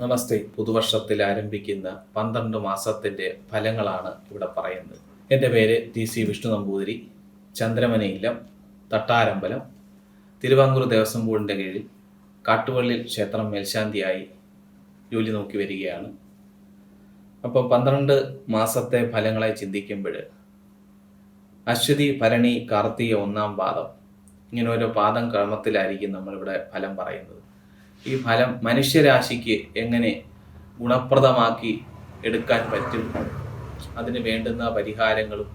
നമസ്തേ. പുതുവർഷത്തിൽ ആരംഭിക്കുന്ന പന്ത്രണ്ട് മാസത്തിന്റെ ഫലങ്ങളാണ് ഇവിടെ പറയുന്നത്. എന്റെ പേര് ടി സി വിഷ്ണു നമ്പൂതിരി. ചന്ദ്രമനയില്ലം തട്ടാരമ്പലം തിരുവാങ്കൂർ ദേവസ്വം ബോർഡിന്റെ കീഴിൽ കാട്ടുപള്ളി ക്ഷേത്രം മേൽശാന്തിയായി ജോലി നോക്കി വരികയാണ്. അപ്പോൾ പന്ത്രണ്ട് മാസത്തെ ഫലങ്ങളെ ചിന്തിക്കുമ്പോൾ അശ്വതി ഭരണി കാർത്തിക ഒന്നാം പാദം ഇങ്ങനെ ഓരോ പാദം ക്രമത്തിലായിരിക്കും നമ്മളിവിടെ ഫലം പറയുന്നത്. ഈ ഫലം മനുഷ്യരാശിക്ക് എങ്ങനെ ഗുണപ്രദമാക്കി എടുക്കാൻ പറ്റും? അതിന് വേണ്ടുന്ന പരിഹാരങ്ങളും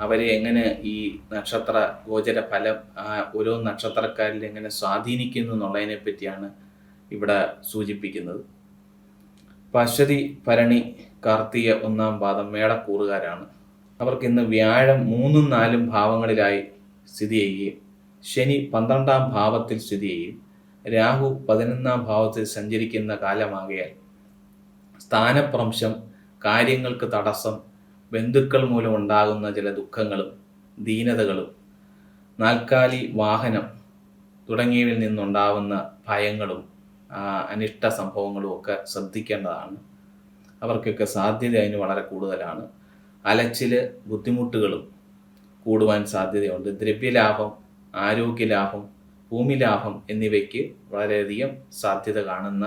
അവരെ എങ്ങനെ ഈ നക്ഷത്ര ഗോചര ഫലം ഓരോ നക്ഷത്രക്കാരിൽ എങ്ങനെ സ്വാധീനിക്കുന്നു എന്നുള്ളതിനെ പറ്റിയാണ് ഇവിടെ സൂചിപ്പിക്കുന്നത്. പശ്വതി ഭരണി കാർത്തിക ഒന്നാം പാദം മേടക്കൂറുകാരാണ്. അവർക്ക് ഇന്ന് വ്യാഴം മൂന്നും നാലും ഭാവങ്ങളിലായി സ്ഥിതി ചെയ്യുകയും ശനി പന്ത്രണ്ടാം ഭാവത്തിൽ സ്ഥിതി ചെയ്യും രാഹു പതിനൊന്നാം ഭാവത്തിൽ സഞ്ചരിക്കുന്ന കാലമാകയാൽ സ്ഥാനപ്രംശം കാര്യങ്ങൾക്ക് തടസ്സം ബന്ധുക്കൾ മൂലം ഉണ്ടാകുന്ന ചില ദുഃഖങ്ങളും ദീനതകളും നാൽക്കാലി വാഹനം തുടങ്ങിയവയിൽ നിന്നുണ്ടാവുന്ന ഭയങ്ങളും അനിഷ്ട സംഭവങ്ങളും ഒക്കെ ശ്രദ്ധിക്കേണ്ടതാണ്. അവർക്കൊക്കെ സാധ്യത അതിന് വളരെ കൂടുതലാണ്. അലച്ചിൽ ബുദ്ധിമുട്ടുകളും കൂടുവാൻ സാധ്യതയുണ്ട്. ദ്രവ്യലാഭം ആരോഗ്യലാഭം ഭൂമിലാഭം എന്നിവയ്ക്ക് വളരെയധികം സാധ്യത കാണുന്ന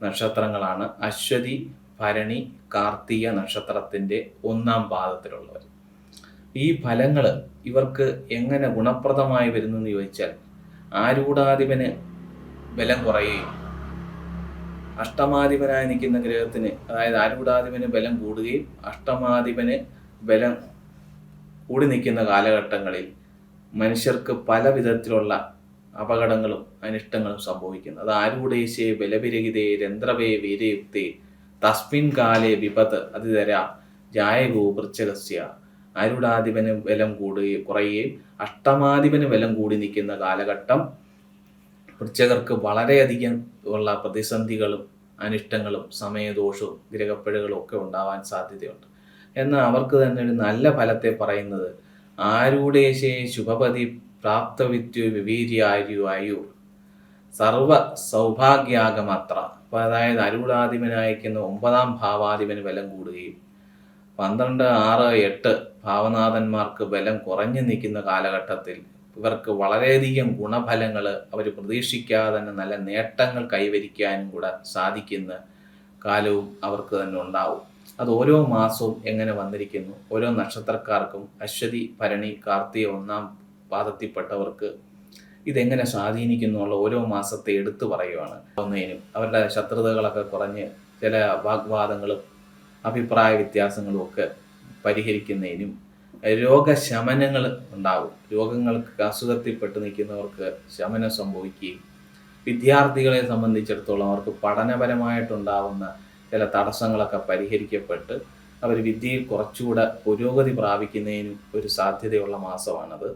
നക്ഷത്രങ്ങളാണ്. അശ്വതി ഭരണി കാർത്തിക നക്ഷത്രത്തിന്റെ ഒന്നാം പാദത്തിലുള്ളവർ. ഈ ഫലങ്ങൾ ഇവർക്ക് എങ്ങനെ ഗുണപ്രദമായി വരുന്നു എന്ന് ചോദിച്ചാൽ ആരൂഢാധിപന് ബലം കുറയുകയും അഷ്ടമാധിപനായി നിൽക്കുന്ന ഗ്രഹത്തിന് അതായത് ആരൂഢാധിപന് ബലം കൂടുകയും അഷ്ടമാധിപന് ബലം കൂടി നിൽക്കുന്ന കാലഘട്ടങ്ങളിൽ മനുഷ്യർക്ക് പല വിധത്തിലുള്ള അപകടങ്ങളും അനിഷ്ടങ്ങളും സംഭവിക്കുന്നു. അത് ആരൂഢേശേ ബലവിരഹിതേ രന്ധ്രവേ വീരയുക്തേ തസ്മിൻ കാലേ വിപത്ത് അതിതര ജായകോ വൃച്ചകസ്യ അരുടാധിപന് ബലം കൂടുകയും കുറയുകയും അഷ്ടമാധിപന് ബലം കൂടി നിൽക്കുന്ന കാലഘട്ടം വൃച്ചകർക്ക് വളരെയധികം ഉള്ള പ്രതിസന്ധികളും അനിഷ്ടങ്ങളും സമയദോഷവും ഗ്രഹപ്പിഴകളും ഒക്കെ ഉണ്ടാവാൻ സാധ്യതയുണ്ട്. എന്നാൽ അവർക്ക് തന്നെ ഒരു നല്ല ഫലത്തെ പറയുന്നത് ആരുടേശേ ശുഭപതി പ്രാപ്തവിദ്യു വിവീര്യായു സർവ സൗഭാഗ്യാഗമത്ര അപ്പൊ അതായത് അരുളാധിപനായിരിക്കുന്ന ഒമ്പതാം ഭാവാധിപന് ബലം കൂടുകയും പന്ത്രണ്ട് ആറ് എട്ട് ഭാവനാഥന്മാർക്ക് ബലം കുറഞ്ഞു നിൽക്കുന്ന കാലഘട്ടത്തിൽ ഇവർക്ക് വളരെയധികം ഗുണഫലങ്ങൾ അവർ പ്രതീക്ഷിക്കാതെ തന്നെ നല്ല നേട്ടങ്ങൾ കൈവരിക്കാനും കൂടെ സാധിക്കുന്ന കാലവും അവർക്ക് തന്നെ ഉണ്ടാവും. അത് ഓരോ മാസവും എങ്ങനെ വന്നിരിക്കുന്നു? ഓരോ നക്ഷത്രക്കാർക്കും അശ്വതി ഭരണി കാർത്തിക ഒന്നാം പാദത്തിൽപ്പെട്ടവർക്ക് ഇതെങ്ങനെ സ്വാധീനിക്കുന്നു എന്നുള്ള ഓരോ മാസത്തെ എടുത്തു പറയുവാണ്. ഒന്നേനും അവരുടെ ശത്രുതകളൊക്കെ കുറഞ്ഞ് ചില വാഗ്വാദങ്ങളും അഭിപ്രായ വ്യത്യാസങ്ങളും ഒക്കെ പരിഹരിക്കുന്നതിനും രോഗശമനങ്ങൾ ഉണ്ടാവും. രോഗങ്ങൾക്ക് അസുഖത്തിൽപ്പെട്ട് നിൽക്കുന്നവർക്ക് ശമനം സംഭവിക്കുകയും വിദ്യാർത്ഥികളെ സംബന്ധിച്ചിടത്തോളം അവർക്ക് പഠനപരമായിട്ടുണ്ടാവുന്ന ചില തടസ്സങ്ങളൊക്കെ പരിഹരിക്കപ്പെട്ട് അവർ വിദ്യയിൽ കുറച്ചുകൂടെ പുരോഗതി പ്രാപിക്കുന്നതിനും ഒരു സാധ്യതയുള്ള മാസമാണത്.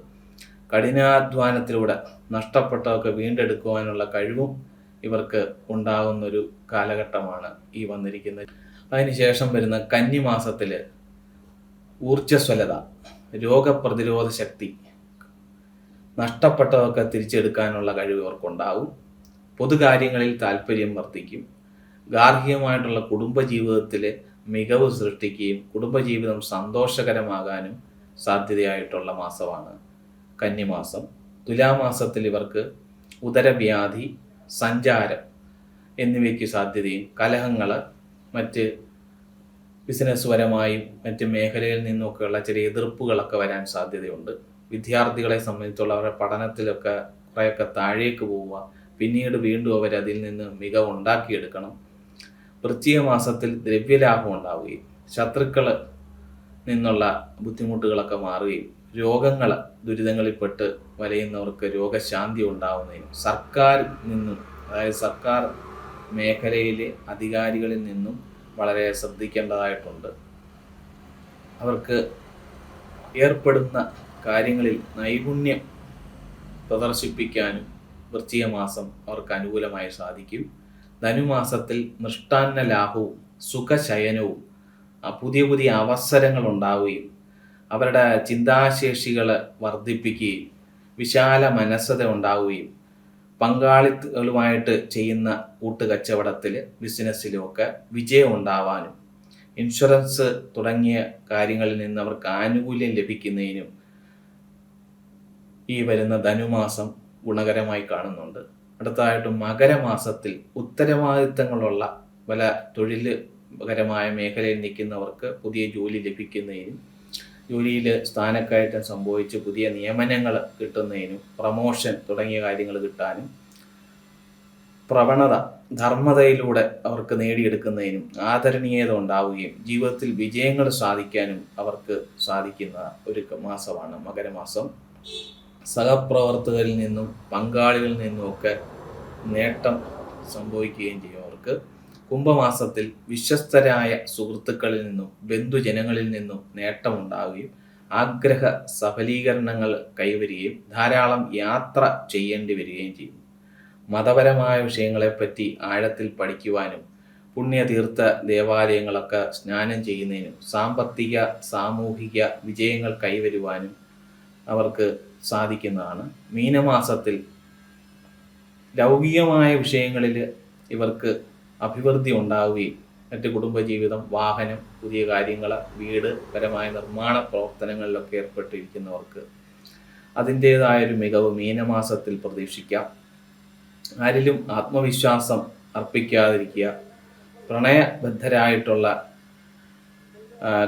കഠിനാധ്വാനത്തിലൂടെ നഷ്ടപ്പെട്ടതൊക്കെ വീണ്ടെടുക്കുവാനുള്ള കഴിവും ഇവർക്ക് ഉണ്ടാകുന്നൊരു കാലഘട്ടമാണ് ഈ വന്നിരിക്കുന്നത്. അതിനുശേഷം വരുന്ന കന്നിമാസത്തിൽ ഊർജസ്വലത രോഗപ്രതിരോധ ശക്തി നഷ്ടപ്പെട്ടതൊക്കെ തിരിച്ചെടുക്കാനുള്ള കഴിവ് ഇവർക്കുണ്ടാവും. പൊതുകാര്യങ്ങളിൽ താല്പര്യം വർദ്ധിക്കും. ഗാർഹികമായിട്ടുള്ള കുടുംബജീവിതത്തിൽ മികവ് സൃഷ്ടിക്കുകയും കുടുംബജീവിതം സന്തോഷകരമാകാനും സാധ്യതയായിട്ടുള്ള മാസമാണ്. കന്നിമാസം. തുലാമാസത്തിൽ ഇവർക്ക് ഉദരവ്യാധി സഞ്ചാരം എന്നിവയ്ക്ക് സാധ്യതയും കലഹങ്ങൾ മറ്റ് ബിസിനസ് പരമായും മറ്റ് മേഖലയിൽ നിന്നൊക്കെയുള്ള ചെറിയ എതിർപ്പുകളൊക്കെ വരാൻ സാധ്യതയുണ്ട്. വിദ്യാർത്ഥികളെ സംബന്ധിച്ചുള്ള അവരുടെ പഠനത്തിലൊക്കെ കുറേയൊക്കെ താഴേക്ക് പോവുക പിന്നീട് വീണ്ടും അവർ അതിൽ നിന്ന് മികവ് ഉണ്ടാക്കിയെടുക്കണം. വൃശ്ചിക മാസത്തിൽ ദ്രവ്യലാഭം ഉണ്ടാവുകയും ശത്രുക്കൾ നിന്നുള്ള ബുദ്ധിമുട്ടുകളൊക്കെ മാറുകയും രോഗങ്ങൾ ദുരിതങ്ങളിൽപ്പെട്ട് വലയുന്നവർക്ക് രോഗശാന്തി ഉണ്ടാവുന്നതിനും സർക്കാർ നിന്നും അതായത് സർക്കാർ മേഖലയിലെ അധികാരികളിൽ നിന്നും വളരെ ശ്രദ്ധിക്കേണ്ടതായിട്ടുണ്ട്. അവർക്ക് ഏർപ്പെടുന്ന കാര്യങ്ങളിൽ നൈപുണ്യം പ്രദർശിപ്പിക്കാനും വൃശ്ചിക മാസം അവർക്ക് അനുകൂലമായി സാധിക്കും. ധനുമാസത്തിൽ മൃഷ്ടാന്ന ലാഭവും സുഖശയനവും പുതിയ പുതിയ അവസരങ്ങൾ ഉണ്ടാവുകയും അവരുടെ ചിന്താശേഷികൾ വർദ്ധിപ്പിക്കുകയും വിശാല മനസ്സത ഉണ്ടാവുകയും പങ്കാളികളുമായിട്ട് ചെയ്യുന്ന കൂട്ടുകച്ചവടത്തിൽ ബിസിനസ്സിലും ഒക്കെ വിജയം ഉണ്ടാവാനും ഇൻഷുറൻസ് തുടങ്ങിയ കാര്യങ്ങളിൽ നിന്ന് അവർക്ക് ആനുകൂല്യം ലഭിക്കുന്നതിനും ഈ വരുന്ന ധനുമാസം ഗുണകരമായി കാണുന്നുണ്ട്. അടുത്തതായിട്ട് മകരമാസത്തിൽ ഉത്തരവാദിത്തങ്ങളുള്ള പല തൊഴിൽപരമായ മേഖലയിൽ നിൽക്കുന്നവർക്ക് പുതിയ ജോലി ലഭിക്കുന്നതിനും ജോലിയിൽ സ്ഥാനക്കയറ്റം സംഭവിച്ച് പുതിയ നിയമനങ്ങൾ കിട്ടുന്നതിനും പ്രമോഷൻ തുടങ്ങിയ കാര്യങ്ങൾ കിട്ടാനും പ്രവണത ധർമ്മതയിലൂടെ അവർക്ക് നേടിയെടുക്കുന്നതിനും ആദരണീയത ഉണ്ടാവുകയും ജീവിതത്തിൽ വിജയങ്ങൾ സാധിക്കാനും അവർക്ക് സാധിക്കുന്ന ഒരു മാസമാണ് മകരമാസം. സഹപ്രവർത്തകരിൽ നിന്നും പങ്കാളികളിൽ നിന്നുമൊക്കെ നേട്ടം സംഭവിക്കുകയും ചെയ്യും അവർക്ക്. കുംഭമാസത്തിൽ വിശ്വസ്തരായ സുഹൃത്തുക്കളിൽ നിന്നും ബന്ധുജനങ്ങളിൽ നിന്നും നേട്ടമുണ്ടാവുകയും ആഗ്രഹ സഫലീകരണങ്ങൾ കൈവരികയും ധാരാളം യാത്ര ചെയ്യേണ്ടി വരികയും ചെയ്യും മതപരമായ വിഷയങ്ങളെപ്പറ്റി ആഴത്തിൽ പഠിക്കുവാനും പുണ്യതീർത്ഥ ദേവാലയങ്ങളൊക്കെ സ്നാനം ചെയ്യുന്നതിനും സാമ്പത്തിക സാമൂഹിക വിജയങ്ങൾ കൈവരുവാനും അവർക്ക് സാധിക്കുന്നതാണ്. മീനമാസത്തിൽ ലൗകികമായ വിഷയങ്ങളിൽ ഇവർക്ക് അഭിവൃദ്ധി ഉണ്ടാവുകയും മറ്റ് കുടുംബജീവിതം വാഹനം പുതിയ കാര്യങ്ങൾ വീട് പരമായ നിർമ്മാണ പ്രവർത്തനങ്ങളിലൊക്കെ ഏർപ്പെട്ടിരിക്കുന്നവർക്ക് അതിന്റേതായൊരു മികവ് മീനമാസത്തിൽ പ്രതീക്ഷിക്കാം. ആരിലും ആത്മവിശ്വാസം അർപ്പിക്കാതിരിക്കുക. പ്രണയബദ്ധരായിട്ടുള്ള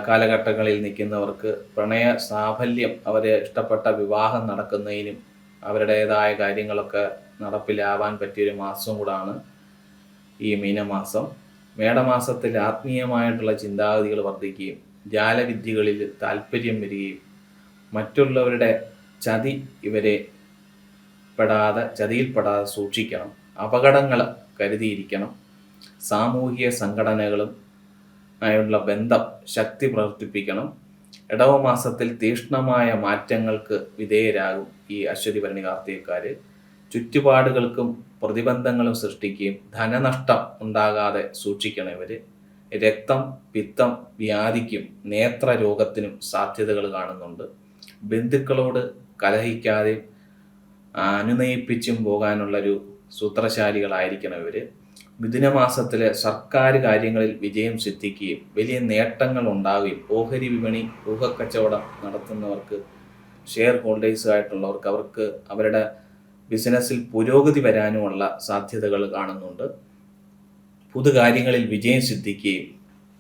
കാലഘട്ടങ്ങളിൽ നിൽക്കുന്നവർക്ക് പ്രണയ സാഫല്യം അവരെ ഇഷ്ടപ്പെട്ട വിവാഹം നടക്കുന്നതിനും അവരുടേതായ കാര്യങ്ങളൊക്കെ നടപ്പിലാവാൻ പറ്റിയൊരു മാസം കൂടാണ്. ഈ മീനമാസം. മേടമാസത്തിൽ ആത്മീയമായിട്ടുള്ള ചിന്താഗതികൾ വർദ്ധിക്കുകയും ജാലവിദ്യകളിൽ താല്പര്യം വരികയും മറ്റുള്ളവരുടെ ചതി ഇവരെ പെടാതെ ചതിയിൽപ്പെടാതെ സൂക്ഷിക്കണം. അപകടങ്ങൾ കരുതിയിരിക്കണം. സാമൂഹിക സംഘടനകളും ആയുള്ള ബന്ധം ശക്തി പ്രവർത്തിപ്പിക്കണം. ഇടവ മാസത്തിൽ തീക്ഷ്ണമായ മാറ്റങ്ങൾക്ക് വിധേയരാകും ഈ അശ്വതി ഭരണി കാർത്തികക്കാര്. ചുറ്റുപാടുകൾക്കും പ്രതിബന്ധങ്ങളും സൃഷ്ടിക്കുകയും ധനനഷ്ടം ഉണ്ടാകാതെ സൂക്ഷിക്കണം ഇവർ രക്തം പിത്തം വ്യാധിക്കും നേത്ര രോഗത്തിനും സാധ്യതകൾ കാണുന്നുണ്ട്. ബന്ധുക്കളോട് കലഹിക്കാതെ അനുനയിപ്പിച്ചും പോകാനുള്ളൊരു സൂത്രശാലികളായിരിക്കണം ഇവർ മിഥുനമാസത്തിലെ സർക്കാർ കാര്യങ്ങളിൽ വിജയം സിദ്ധിക്കുകയും വലിയ നേട്ടങ്ങൾ ഉണ്ടാവുകയും ഓഹരി വിപണി ഊഹക്കച്ചവടം നടത്തുന്നവർക്ക് ഷെയർ ഹോൾഡേഴ്സ് ആയിട്ടുള്ളവർക്ക് അവർക്ക് അവരുടെ ബിസിനസ്സിൽ പുരോഗതി വരാനുമുള്ള സാധ്യതകൾ കാണുന്നുണ്ട്. പുതുകാര്യങ്ങളിൽ വിജയം സിദ്ധിക്കുകയും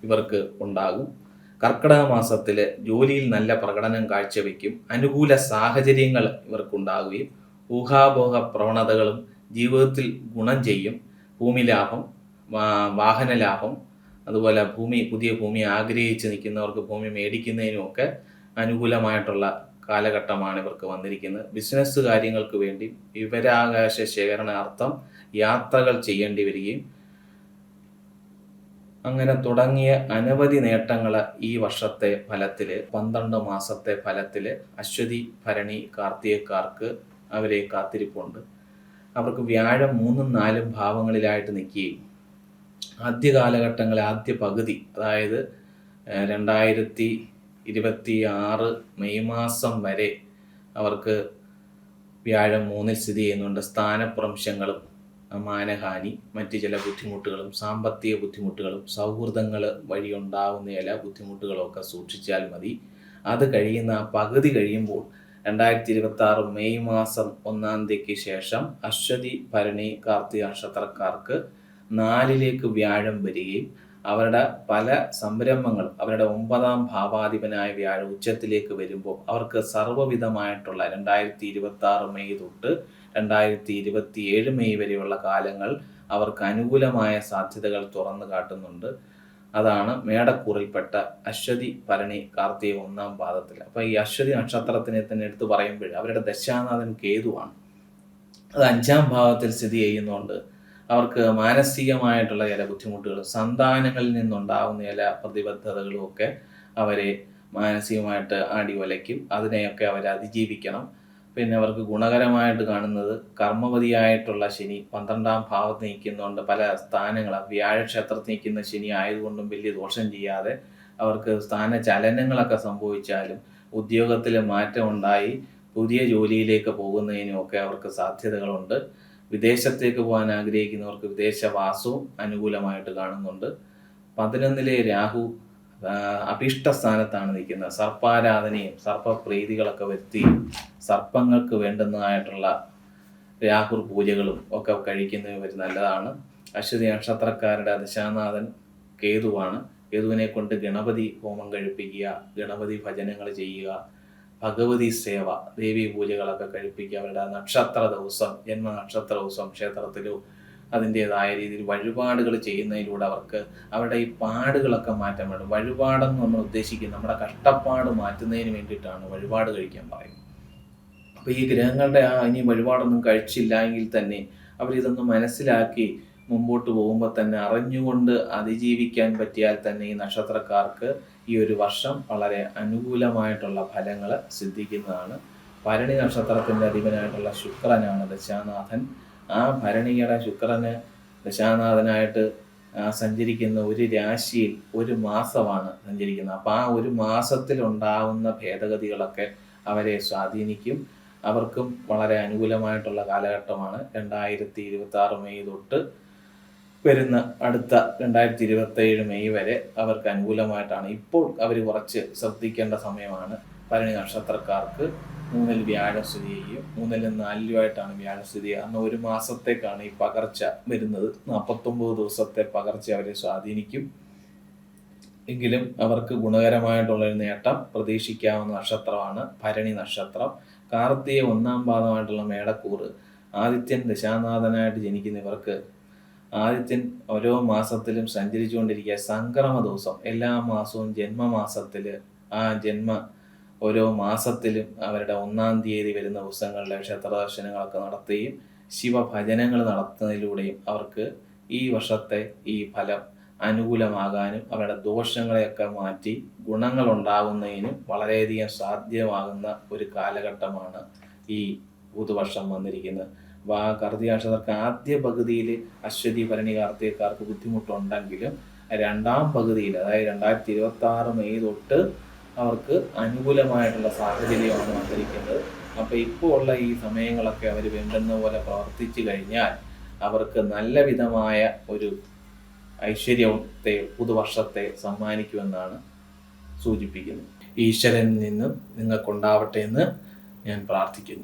ഇവർക്ക് ഉണ്ടാകും. കർക്കിടക മാസത്തിൽ ജോലിയിൽ നല്ല പ്രകടനം കാഴ്ചവെക്കും. അനുകൂല സാഹചര്യങ്ങൾ ഇവർക്കുണ്ടാകുകയും ഊഹാപോഹ പ്രവണതകളും ജീവിതത്തിൽ ഗുണം ചെയ്യും. ഭൂമി ലാഭം വാഹന ലാഭം അതുപോലെ ഭൂമി പുതിയ ഭൂമി ആഗ്രഹിച്ച് നിൽക്കുന്നവർക്ക് ഭൂമി മേടിക്കുന്നതിനുമൊക്കെ അനുകൂലമായിട്ടുള്ള കാലഘട്ടമാണ് ഇവർക്ക് വന്നിരിക്കുന്നത്. ബിസിനസ് കാര്യങ്ങൾക്ക് വേണ്ടി വിവരാകാശ ശേഖരണാർത്ഥം യാത്രകൾ ചെയ്യേണ്ടി വരികയും അങ്ങനെ തുടങ്ങിയ അനവധി നേട്ടങ്ങൾ ഈ വർഷത്തെ ഫലത്തിൽ പന്ത്രണ്ട് മാസത്തെ ഫലത്തിൽ അശ്വതി ഭരണി കാർത്തികക്കാർക്ക് അവരെ കാത്തിരിപ്പുണ്ട്. അവർക്ക് വ്യാഴം മൂന്നും നാലും ഭാവങ്ങളിലായിട്ട് നിൽക്കുകയും ആദ്യ കാലഘട്ടങ്ങളിൽ ആദ്യ പകുതി അതായത് രണ്ടായിരത്തി ഇരുപത്തി ആറ് മെയ് മാസം വരെ അവർക്ക് വ്യാഴം മൂന്നിൽ സ്ഥിതി ചെയ്യുന്നുണ്ട്. സ്ഥാനപ്രംശങ്ങളും മാനഹാനി മറ്റ് ചില ബുദ്ധിമുട്ടുകളും സാമ്പത്തിക ബുദ്ധിമുട്ടുകളും സൗഹൃദങ്ങൾ വഴി ഉണ്ടാകുന്ന ചില ബുദ്ധിമുട്ടുകളൊക്കെ സൂക്ഷിച്ചാൽ മതി. അത് കഴിയുന്ന പകുതി കഴിയുമ്പോൾ രണ്ടായിരത്തി ഇരുപത്തി ആറ് മെയ് മാസം ഒന്നാം തീയതിക്ക് ശേഷം അശ്വതി ഭരണി കാർത്തിക നക്ഷത്രക്കാർക്ക് നാലിലേക്ക് വ്യാഴം വരികയും അവരുടെ പല സംരംഭങ്ങൾ അവരുടെ ഒമ്പതാം ഭാവാധിപനായ വ്യാഴ ഉച്ചത്തിലേക്ക് വരുമ്പോൾ അവർക്ക് സർവവിധമായിട്ടുള്ള രണ്ടായിരത്തി ഇരുപത്തി ആറ് മെയ് തൊട്ട് രണ്ടായിരത്തി ഇരുപത്തി ഏഴ് മെയ് വരെയുള്ള കാലങ്ങൾ അവർക്ക് അനുകൂലമായ സാധ്യതകൾ തുറന്നു കാട്ടുന്നുണ്ട്. അതാണ് മേടക്കൂറിൽപ്പെട്ട അശ്വതി ഭരണി കാർത്തിക ഒന്നാം പാദത്തിൽ അപ്പൊ ഈ അശ്വതി നക്ഷത്രത്തിനെ തന്നെ എടുത്തു പറയുമ്പോൾ അവരുടെ ദശാനാഥൻ കേതുവാണ്. അത് അഞ്ചാം ഭാവത്തിൽ സ്ഥിതി ചെയ്യുന്നതുകൊണ്ട് അവർക്ക് മാനസികമായിട്ടുള്ള ചില ബുദ്ധിമുട്ടുകൾ സന്താനങ്ങളിൽ നിന്നുണ്ടാകുന്ന ചില പ്രതിബദ്ധതകളും ഒക്കെ അവരെ മാനസികമായിട്ട് ആടി വലയ്ക്കും അതിനെയൊക്കെ അവർ അതിജീവിക്കണം. പിന്നെ അവർക്ക് ഗുണകരമായിട്ട് കാണുന്നത് കർമ്മവതിയായിട്ടുള്ള ശനി പന്ത്രണ്ടാം ഭാവത്ത് നിൽക്കുന്നതുകൊണ്ട് പല സ്ഥാനങ്ങൾ വ്യാഴക്ഷേത്രത്തിൽ നിൽക്കുന്ന ശനി ആയതുകൊണ്ടും വലിയ ദോഷം ചെയ്യാതെ അവർക്ക് സ്ഥാന ചലനങ്ങളൊക്കെ സംഭവിച്ചാലും ഉദ്യോഗത്തിൽ മാറ്റമുണ്ടായി പുതിയ ജോലിയിലേക്ക് പോകുന്നതിനും ഒക്കെ അവർക്ക് സാധ്യതകളുണ്ട്. വിദേശത്തേക്ക് പോകാൻ ആഗ്രഹിക്കുന്നവർക്ക് വിദേശവാസവും അനുകൂലമായിട്ട് കാണുന്നുണ്ട്. പതിനൊന്നിലെ രാഹു അഭിഷ്ട സ്ഥാനത്താണ് നിൽക്കുന്നത്. സർപ്പാരാധനയും സർപ്പപ്രീതികളൊക്കെ വരുത്തി സർപ്പങ്ങൾക്ക് വേണ്ടുന്നതായിട്ടുള്ള രാഹുർ പൂജകളും ഒക്കെ കഴിക്കുന്നത് ഒരു നല്ലതാണ്. അശ്വതി നക്ഷത്രക്കാരുടെ ദശാനാഥൻ കേതുവാണ്. കേതുവിനെ കൊണ്ട് ഗണപതി ഹോമം കഴിപ്പിക്കുക ഗണപതി ഭജനങ്ങൾ ചെയ്യുക ഭഗവതി സേവ ദേവി പൂജകളൊക്കെ കഴിപ്പിക്കുക അവരുടെ നക്ഷത്ര ദിവസം ജന്മ നക്ഷത്ര ദിവസം ക്ഷേത്രത്തിലോ അതിന്റെതായ രീതിയിൽ വഴിപാടുകൾ ചെയ്യുന്നതിലൂടെ അവർക്ക് അവരുടെ ഈ പാടുകളൊക്കെ മാറ്റാൻ വേണം വഴിപാടെന്ന് നമ്മൾ ഉദ്ദേശിക്കുന്നത് നമ്മുടെ കഷ്ടപ്പാട് മാറ്റുന്നതിന് വേണ്ടിയിട്ടാണ് വഴിപാട് കഴിക്കാൻ പറയുന്നത്. അപ്പോൾ ഈ ഗ്രഹങ്ങളുടെ ആ ഇനി വഴിപാടൊന്നും കഴിച്ചില്ല എങ്കിൽ തന്നെ അവരിതൊന്ന് മനസ്സിലാക്കി മുമ്പോട്ട് പോകുമ്പോൾ തന്നെ അറിഞ്ഞുകൊണ്ട് അതിജീവിക്കാൻ പറ്റിയാൽ തന്നെ ഈ നക്ഷത്രക്കാർക്ക് ഈ ഒരു വർഷം വളരെ അനുകൂലമായിട്ടുള്ള ഫലങ്ങൾ സിദ്ധിക്കുന്നതാണ്. ഭരണി നക്ഷത്രത്തിന്റെ അധിപനായിട്ടുള്ള ശുക്രനാണ് ദശാനാഥൻ. ആ ഭരണിയുടെ ശുക്രന് ദശാനാഥനായിട്ട് സഞ്ചരിക്കുന്ന ഒരു രാശിയിൽ ഒരു മാസമാണ് സഞ്ചരിക്കുന്നത്. അപ്പോൾ ആ ഒരു മാസത്തിൽ ഉണ്ടാവുന്ന ഭേദഗതികളൊക്കെ അവരെ സ്വാധീനിക്കും. അവർക്കും വളരെ അനുകൂലമായിട്ടുള്ള കാലഘട്ടമാണ്. രണ്ടായിരത്തി ഇരുപത്തി ആറ് മെയ് തൊട്ട് വരുന്ന അടുത്ത രണ്ടായിരത്തി ഇരുപത്തി ഏഴ് മെയ് വരെ അവർക്ക് അനുകൂലമായിട്ടാണ്. ഇപ്പോൾ അവർ കുറച്ച് ശ്രദ്ധിക്കേണ്ട സമയമാണ്. ഭരണി നക്ഷത്രക്കാർക്ക് മൂന്നിൽ വ്യാഴം സ്ഥിതി ചെയ്യും. മൂന്നിലും നാലിലുമായിട്ടാണ് വ്യാഴം സ്ഥിതി ചെയ്യുക. അന്ന് ഒരു മാസത്തേക്കാണ് ഈ പകർച്ച വരുന്നത്. നാൽപ്പത്തൊമ്പത് ദിവസത്തെ പകർച്ച അവരെ സ്വാധീനിക്കും. എങ്കിലും അവർക്ക് ഗുണകരമായിട്ടുള്ള ഒരു നേട്ടം പ്രതീക്ഷിക്കാവുന്ന നക്ഷത്രമാണ് ഭരണി നക്ഷത്രം. കാർത്തിക ഒന്നാം പാദമായിട്ടുള്ള മേടക്കൂറ്. ആദിത്യൻ ദശാനാഥനായിട്ട് ജനിക്കുന്ന ഇവർക്ക് ആദിത്യൻ ഓരോ മാസത്തിലും സഞ്ചരിച്ചുകൊണ്ടിരിക്കുക. സംക്രമ ദിവസം. എല്ലാ മാസവും ജന്മമാസത്തിൽ ആ ജന്മ ഓരോ മാസത്തിലും അവരുടെ ഒന്നാം തീയതി വരുന്ന ദിവസങ്ങളിലെ ക്ഷേത്ര ദർശനങ്ങളൊക്കെ നടത്തുകയും ശിവഭജനങ്ങൾ നടത്തുന്നതിലൂടെയും അവർക്ക് ഈ വർഷത്തെ ഈ ഫലം അനുകൂലമാകാനും അവരുടെ ദോഷങ്ങളെയൊക്കെ മാറ്റി ഗുണങ്ങൾ ഉണ്ടാകുന്നതിനും വളരെയധികം സാധ്യമാകുന്ന ഒരു കാലഘട്ടമാണ് ഈ പുതുവർഷം വന്നിരിക്കുന്നത്. വാ കർത്തികാക്ഷതർക്ക് ആദ്യ പകുതിയിൽ അശ്വതി ഭരണി കാർത്തികക്കാർക്ക് ബുദ്ധിമുട്ടുണ്ടെങ്കിലും രണ്ടാം പകുതിയിൽ അതായത് രണ്ടായിരത്തി ഇരുപത്തി ആറ് മെയ് തൊട്ട് അവർക്ക് അനുകൂലമായിട്ടുള്ള സാഹചര്യമാണ് വന്നിരിക്കുന്നത്. അപ്പോൾ ഇപ്പോൾ ഉള്ള ഈ സമയങ്ങളൊക്കെ അവർ വേണ്ടുന്ന പോലെ പ്രവർത്തിച്ചു കഴിഞ്ഞാൽ അവർക്ക് നല്ല വിധമായ ഒരു ഐശ്വര്യത്തെ പുതുവർഷത്തെ സമ്മാനിക്കുമെന്നാണ് സൂചിപ്പിക്കുന്നത്. ഈശ്വരനിൽ നിന്നും നിങ്ങൾക്കുണ്ടാവട്ടെ എന്ന് ഞാൻ പ്രാർത്ഥിക്കുന്നു.